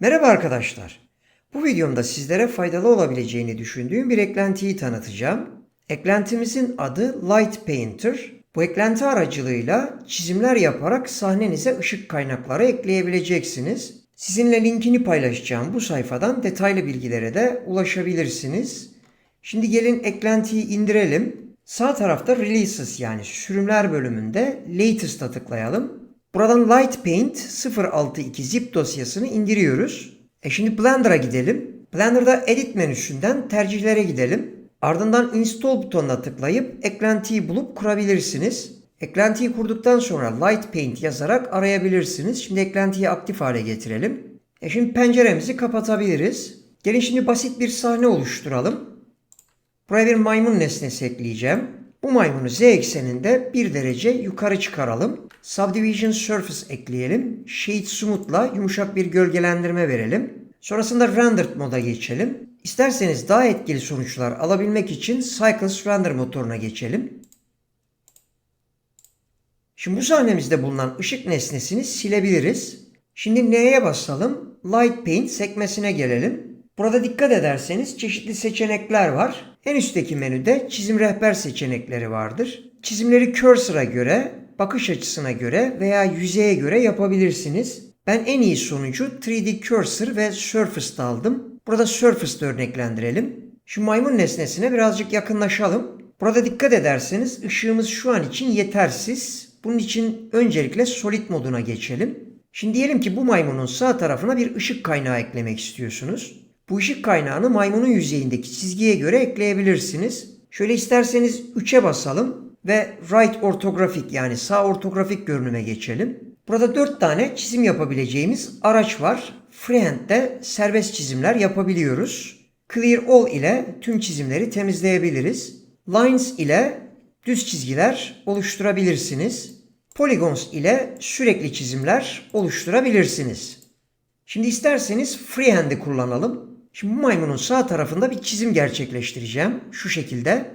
Merhaba arkadaşlar. Bu videomda sizlere faydalı olabileceğini düşündüğüm bir eklentiyi tanıtacağım. Eklentimizin adı Light Painter. Bu eklenti aracılığıyla çizimler yaparak sahnenize ışık kaynakları ekleyebileceksiniz. Sizinle linkini paylaşacağım bu sayfadan detaylı bilgilere de ulaşabilirsiniz. Şimdi gelin eklentiyi indirelim. Sağ tarafta Releases yani sürümler bölümünde Latest'a tıklayalım. Buradan Light Paint 062 zip dosyasını indiriyoruz. E şimdi Blender'a gidelim. Blender'da Edit menüsünden tercihlere gidelim. Ardından Install butonuna tıklayıp eklentiyi bulup kurabilirsiniz. Eklentiyi kurduktan sonra Light Paint yazarak arayabilirsiniz. Şimdi eklentiyi aktif hale getirelim. E şimdi penceremizi kapatabiliriz. Gelin şimdi basit bir sahne oluşturalım. Buraya bir maymun nesnesi ekleyeceğim. Bu maymunu z ekseninde 1 derece yukarı çıkaralım. Subdivision Surface ekleyelim. Shade Smooth'la yumuşak bir gölgelendirme verelim. Sonrasında Rendered moda geçelim. İsterseniz daha etkili sonuçlar alabilmek için Cycles Render motoruna geçelim. Şimdi bu sahnemizde bulunan ışık nesnesini silebiliriz. Şimdi N'ye basalım. Light Paint sekmesine gelelim. Burada dikkat ederseniz çeşitli seçenekler var. En üstteki menüde çizim rehber seçenekleri vardır. Çizimleri cursor'a göre, bakış açısına göre veya yüzeye göre yapabilirsiniz. Ben en iyi sonucu 3D Cursor ve Surface'da aldım. Burada Surface'da örneklendirelim. Şu maymun nesnesine birazcık yakınlaşalım. Burada dikkat ederseniz ışığımız şu an için yetersiz. Bunun için öncelikle Solid moduna geçelim. Şimdi diyelim ki bu maymunun sağ tarafına bir ışık kaynağı eklemek istiyorsunuz. Bu ışık kaynağını maymunun yüzeyindeki çizgiye göre ekleyebilirsiniz. Şöyle isterseniz 3'e basalım ve right ortografik yani sağ ortografik görünüme geçelim. Burada 4 tane çizim yapabileceğimiz araç var. Freehand'de serbest çizimler yapabiliyoruz. Clear All ile tüm çizimleri temizleyebiliriz. Lines ile düz çizgiler oluşturabilirsiniz. Polygons ile sürekli çizimler oluşturabilirsiniz. Şimdi isterseniz freehand'i kullanalım. Şimdi maymunun sağ tarafında bir çizim gerçekleştireceğim. Şu şekilde.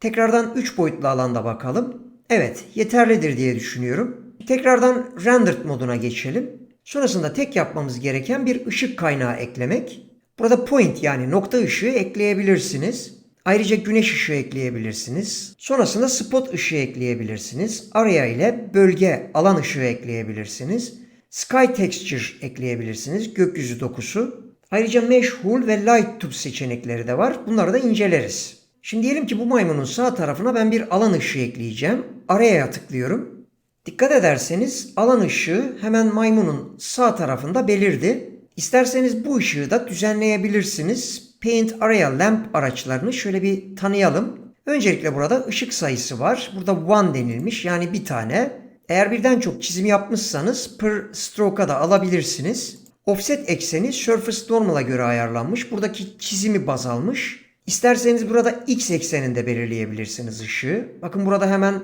Tekrardan 3 boyutlu alanda bakalım. Evet yeterlidir diye düşünüyorum. Tekrardan rendered moduna geçelim. Sonrasında tek yapmamız gereken bir ışık kaynağı eklemek. Burada point yani nokta ışığı ekleyebilirsiniz. Ayrıca güneş ışığı ekleyebilirsiniz. Sonrasında spot ışığı ekleyebilirsiniz. Araya ile bölge alan ışığı ekleyebilirsiniz. Sky Texture ekleyebilirsiniz. Gökyüzü dokusu. Ayrıca Mesh Hull ve Light Tube seçenekleri de var. Bunları da inceleriz. Şimdi diyelim ki bu maymunun sağ tarafına ben bir alan ışığı ekleyeceğim. Araya tıklıyorum. Dikkat ederseniz alan ışığı hemen maymunun sağ tarafında belirdi. İsterseniz bu ışığı da düzenleyebilirsiniz. Paint Area Lamp araçlarını şöyle bir tanıyalım. Öncelikle burada ışık sayısı var. Burada one denilmiş yani bir tane. Eğer birden çok çizim yapmışsanız per stroke'a da alabilirsiniz. Offset ekseni Surface Normal'a göre ayarlanmış. Buradaki çizimi baz almış. İsterseniz burada X ekseninde belirleyebilirsiniz ışığı. Bakın burada hemen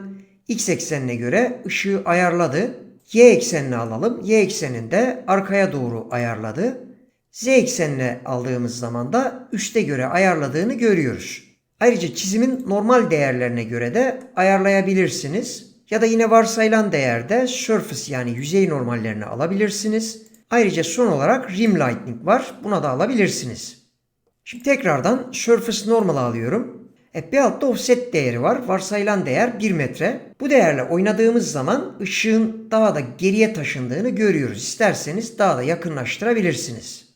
X eksenine göre ışığı ayarladı. Y eksenini alalım. Y ekseninde arkaya doğru ayarladı. Z eksenine aldığımız zaman da üste göre ayarladığını görüyoruz. Ayrıca çizimin normal değerlerine göre de ayarlayabilirsiniz. Ya da yine varsayılan değerde surface yani yüzey normallerini alabilirsiniz. Ayrıca son olarak rim lightning var. Buna da alabilirsiniz. Şimdi tekrardan surface normal alıyorum. E, bir altta offset değeri var. Varsayılan değer 1 metre. Bu değerle oynadığımız zaman ışığın daha da geriye taşındığını görüyoruz. İsterseniz daha da yakınlaştırabilirsiniz.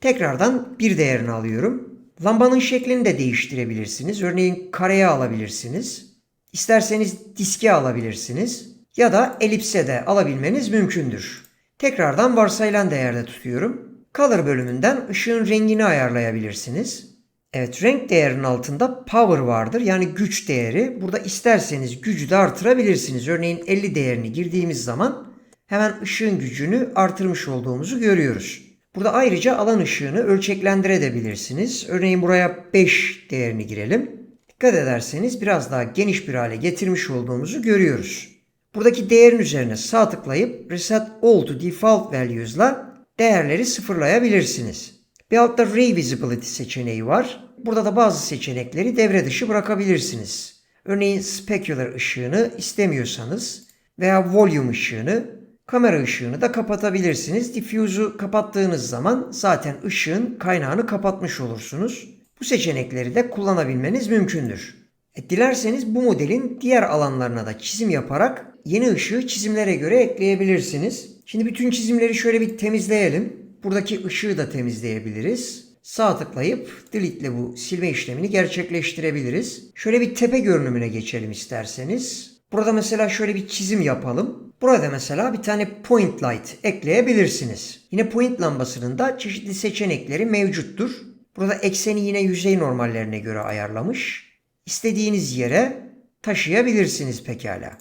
Tekrardan bir değerini alıyorum. Lambanın şeklini de değiştirebilirsiniz. Örneğin kareye alabilirsiniz. İsterseniz diske alabilirsiniz. Ya da elipse de alabilmeniz mümkündür. Tekrardan varsayılan değerde tutuyorum. Color bölümünden ışığın rengini ayarlayabilirsiniz. Evet renk değerinin altında power vardır. Yani güç değeri. Burada isterseniz gücü de artırabilirsiniz. Örneğin 50 değerini girdiğimiz zaman hemen ışığın gücünü artırmış olduğumuzu görüyoruz. Burada ayrıca alan ışığını ölçeklendirebilirsiniz. Örneğin buraya 5 değerini girelim. Dikkat ederseniz biraz daha geniş bir hale getirmiş olduğumuzu görüyoruz. Buradaki değerin üzerine sağ tıklayıp Reset All to Default Values'la değerleri sıfırlayabilirsiniz. Bir altta Ray Visibility seçeneği var. Burada da bazı seçenekleri devre dışı bırakabilirsiniz. Örneğin specular ışığını istemiyorsanız veya volume ışığını, Kamera ışığını da kapatabilirsiniz. Diffuse'u kapattığınız zaman zaten ışığın kaynağını kapatmış olursunuz. Bu seçenekleri de kullanabilmeniz mümkündür. E, dilerseniz bu modelin diğer alanlarına da çizim yaparak yeni ışığı çizimlere göre ekleyebilirsiniz. Şimdi bütün çizimleri şöyle bir temizleyelim. Buradaki ışığı da temizleyebiliriz. Sağ tıklayıp delete bu silme işlemini gerçekleştirebiliriz. Şöyle bir tepe görünümüne geçelim isterseniz. Burada mesela şöyle bir çizim yapalım. Burada mesela bir tane point light ekleyebilirsiniz. Yine point lambasının da çeşitli seçenekleri mevcuttur. Burada ekseni yine yüzey normallerine göre ayarlamış. İstediğiniz yere taşıyabilirsiniz pekala.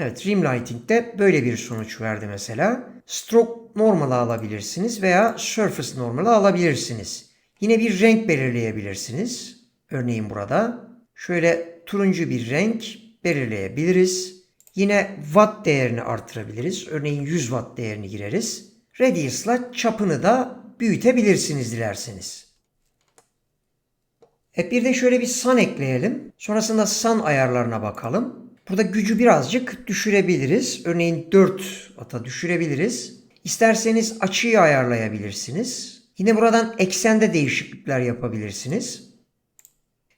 Evet, rim lighting de böyle bir sonuç verdi mesela. Stroke normal'ı alabilirsiniz veya surface normal'ı alabilirsiniz. Yine bir renk belirleyebilirsiniz. Örneğin burada şöyle turuncu bir renk belirleyebiliriz. Yine watt değerini artırabiliriz. Örneğin 100 watt değerini gireriz. Radius'la çapını da büyütebilirsiniz dilerseniz. E bir de şöyle bir sun ekleyelim. Sonrasında sun ayarlarına bakalım. Burada gücü birazcık düşürebiliriz. Örneğin 4 ata düşürebiliriz. İsterseniz açıyı ayarlayabilirsiniz. Yine buradan eksende değişiklikler yapabilirsiniz.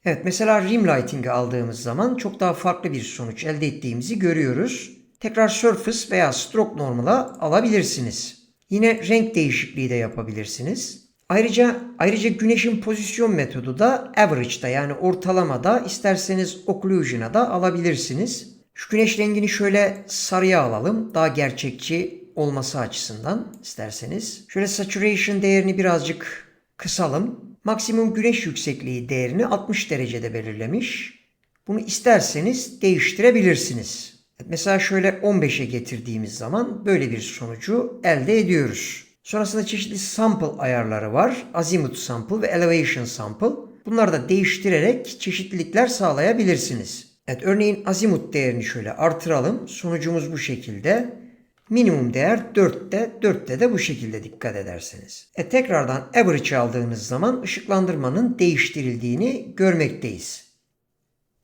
Evet mesela rim lighting'i aldığımız zaman çok daha farklı bir sonuç elde ettiğimizi görüyoruz. Tekrar surface veya stroke normal'a alabilirsiniz. Yine renk değişikliği de yapabilirsiniz. Ayrıca ayrıca güneşin pozisyon metodu da average'da yani ortalamada isterseniz occlusion'a da alabilirsiniz. Şu güneş rengini şöyle sarıya alalım. Daha gerçekçi olması açısından isterseniz. Şöyle saturation değerini birazcık kısalım. Maksimum güneş yüksekliği değerini 60 derecede belirlemiş. Bunu isterseniz değiştirebilirsiniz. Mesela şöyle 15'e getirdiğimiz zaman böyle bir sonucu elde ediyoruz. Sonrasında çeşitli sample ayarları var. Azimuth sample ve elevation sample. Bunları da değiştirerek çeşitlilikler sağlayabilirsiniz. Evet örneğin azimuth değerini şöyle artıralım. Sonucumuz bu şekilde. Minimum değer 4'te, 4'te de bu şekilde dikkat ederseniz. E tekrardan average aldığınız zaman ışıklandırmanın değiştirildiğini görmekteyiz.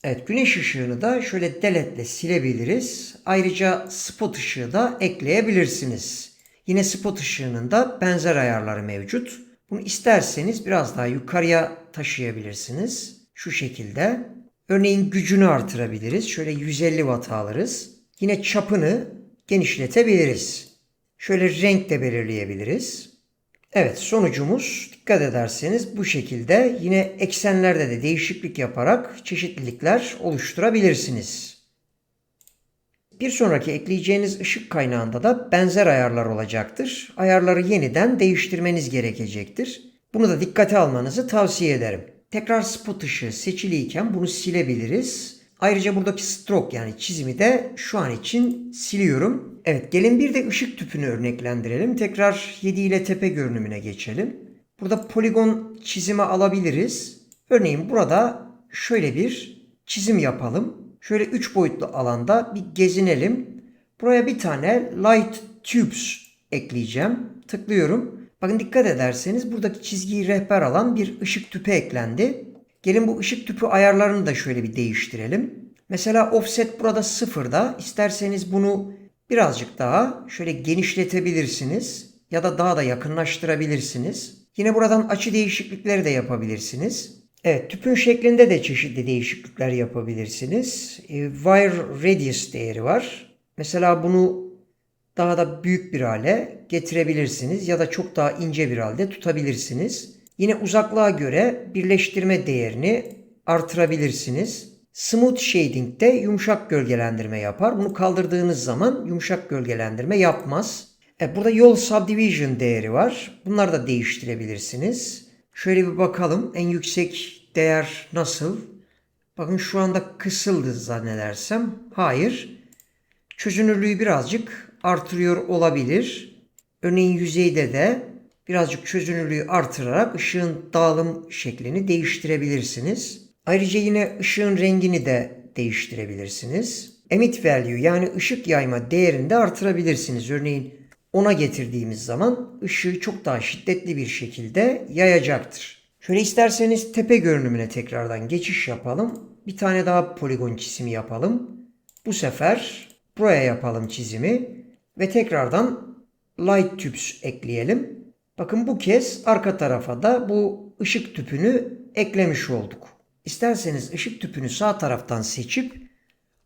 Evet güneş ışığını da şöyle deletle silebiliriz. Ayrıca spot ışığı da ekleyebilirsiniz. Yine spot ışığının da benzer ayarları mevcut. Bunu isterseniz biraz daha yukarıya taşıyabilirsiniz. Şu şekilde. Örneğin gücünü artırabiliriz. Şöyle 150 watt alırız. Yine çapını genişletebiliriz. Şöyle renk de belirleyebiliriz. Evet sonucumuz dikkat ederseniz bu şekilde yine eksenlerde de değişiklik yaparak çeşitlilikler oluşturabilirsiniz. Bir sonraki ekleyeceğiniz ışık kaynağında da benzer ayarlar olacaktır. Ayarları yeniden değiştirmeniz gerekecektir. Bunu da dikkate almanızı tavsiye ederim. Tekrar spot ışığı seçiliyken bunu silebiliriz. Ayrıca buradaki stroke yani çizimi de şu an için siliyorum. Evet gelin bir de ışık tüpünü örneklendirelim. Tekrar 7 ile tepe görünümüne geçelim. Burada poligon çizimi alabiliriz. Örneğin burada şöyle bir çizim yapalım. Şöyle 3 boyutlu alanda bir gezinelim. Buraya bir tane light tubes ekleyeceğim. Tıklıyorum. Bakın dikkat ederseniz buradaki çizgiyi rehber alan bir ışık tüpü eklendi. Gelin bu ışık tüpü ayarlarını da şöyle bir değiştirelim. Mesela offset burada sıfırda. İsterseniz bunu birazcık daha şöyle genişletebilirsiniz. Ya da daha da yakınlaştırabilirsiniz. Yine buradan açı değişiklikleri de yapabilirsiniz. Evet tüpün şeklinde de çeşitli değişiklikler yapabilirsiniz. E, wire radius değeri var. Mesela bunu daha da büyük bir hale getirebilirsiniz ya da çok daha ince bir halde tutabilirsiniz. Yine uzaklığa göre birleştirme değerini artırabilirsiniz. Smooth Shading de yumuşak gölgelendirme yapar. Bunu kaldırdığınız zaman yumuşak gölgelendirme yapmaz. E, burada yol subdivision değeri var. Bunları da değiştirebilirsiniz. Şöyle bir bakalım en yüksek değer nasıl? Bakın şu anda kısıldı zannedersem. Hayır. Çözünürlüğü birazcık artırıyor olabilir. Örneğin yüzeyde de birazcık çözünürlüğü artırarak ışığın dağılım şeklini değiştirebilirsiniz. Ayrıca yine ışığın rengini de değiştirebilirsiniz. Emit value yani ışık yayma değerini de artırabilirsiniz. Örneğin 10'a getirdiğimiz zaman ışığı çok daha şiddetli bir şekilde yayacaktır. Şöyle isterseniz tepe görünümüne tekrardan geçiş yapalım. Bir tane daha poligon çizimi yapalım. Bu sefer buraya yapalım çizimi. Ve tekrardan light tubes ekleyelim. Bakın bu kez arka tarafa da bu ışık tüpünü eklemiş olduk. İsterseniz ışık tüpünü sağ taraftan seçip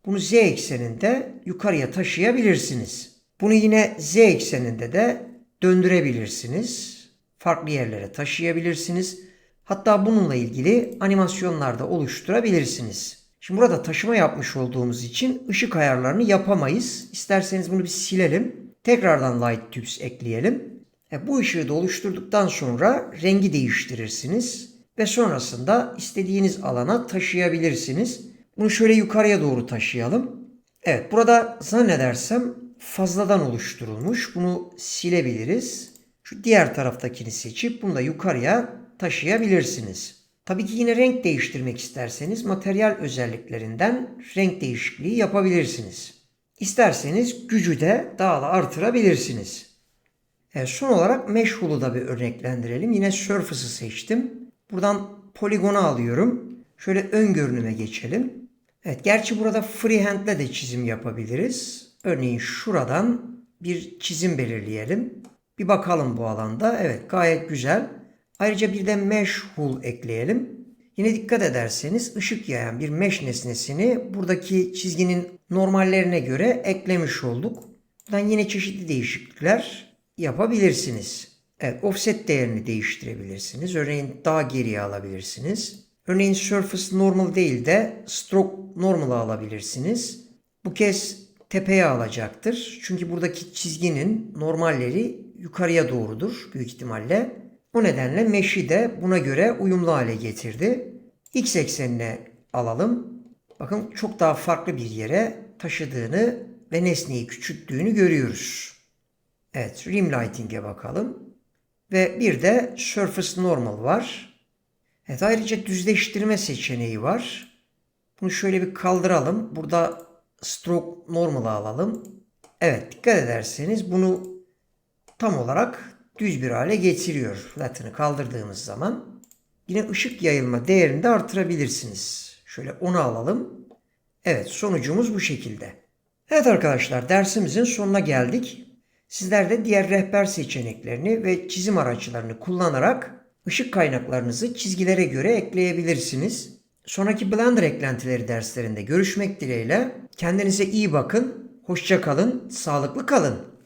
bunu z ekseninde yukarıya taşıyabilirsiniz. Bunu yine z ekseninde de döndürebilirsiniz. Farklı yerlere taşıyabilirsiniz. Hatta bununla ilgili animasyonlar da oluşturabilirsiniz. Şimdi burada taşıma yapmış olduğumuz için ışık ayarlarını yapamayız. İsterseniz bunu bir silelim. Tekrardan light tubes ekleyelim. E, bu ışığı da oluşturduktan sonra rengi değiştirirsiniz. Ve sonrasında istediğiniz alana taşıyabilirsiniz. Bunu şöyle yukarıya doğru taşıyalım. Evet burada zannedersem fazladan oluşturulmuş. Bunu silebiliriz. Şu diğer taraftakini seçip bunu da yukarıya taşıyabilirsiniz. Tabii ki yine renk değiştirmek isterseniz materyal özelliklerinden renk değişikliği yapabilirsiniz. İsterseniz gücü de daha da artırabilirsiniz. Evet, son olarak Mesh Hull'u da bir örneklendirelim. Yine Surface'ı seçtim. Buradan poligonu alıyorum. Şöyle ön görünüme geçelim. Evet, gerçi burada freehand'le de çizim yapabiliriz. Örneğin şuradan bir çizim belirleyelim. Bir bakalım bu alanda. Evet, gayet güzel. Ayrıca bir de Mesh Hull ekleyelim. Yine dikkat ederseniz ışık yayan bir mesh nesnesini buradaki çizginin normallerine göre eklemiş olduk. Buradan yine çeşitli değişiklikler yapabilirsiniz. Evet, offset değerini değiştirebilirsiniz. Örneğin daha geriye alabilirsiniz. Örneğin surface normal değil de stroke normal alabilirsiniz. Bu kez tepeye alacaktır. Çünkü buradaki çizginin normalleri yukarıya doğrudur büyük ihtimalle. O nedenle mesh'i de buna göre uyumlu hale getirdi. X eksenine alalım. Bakın çok daha farklı bir yere taşıdığını ve nesneyi küçülttüğünü görüyoruz. Evet, rim lighting'e bakalım. Ve bir de surface normal var. Evet, ayrıca düzleştirme seçeneği var. Bunu şöyle bir kaldıralım. Burada stroke normal'ı alalım. Evet, dikkat ederseniz bunu tam olarak düz bir hale getiriyor. Flatten'ı kaldırdığımız zaman. Yine ışık yayılma değerini de artırabilirsiniz. Şöyle onu alalım. Evet, sonucumuz bu şekilde. Evet arkadaşlar, dersimizin sonuna geldik. Sizler de diğer rehber seçeneklerini ve çizim araçlarını kullanarak ışık kaynaklarınızı çizgilere göre ekleyebilirsiniz. Sonraki Blender eklentileri derslerinde görüşmek dileğiyle. Kendinize iyi bakın, hoşça kalın, sağlıklı kalın.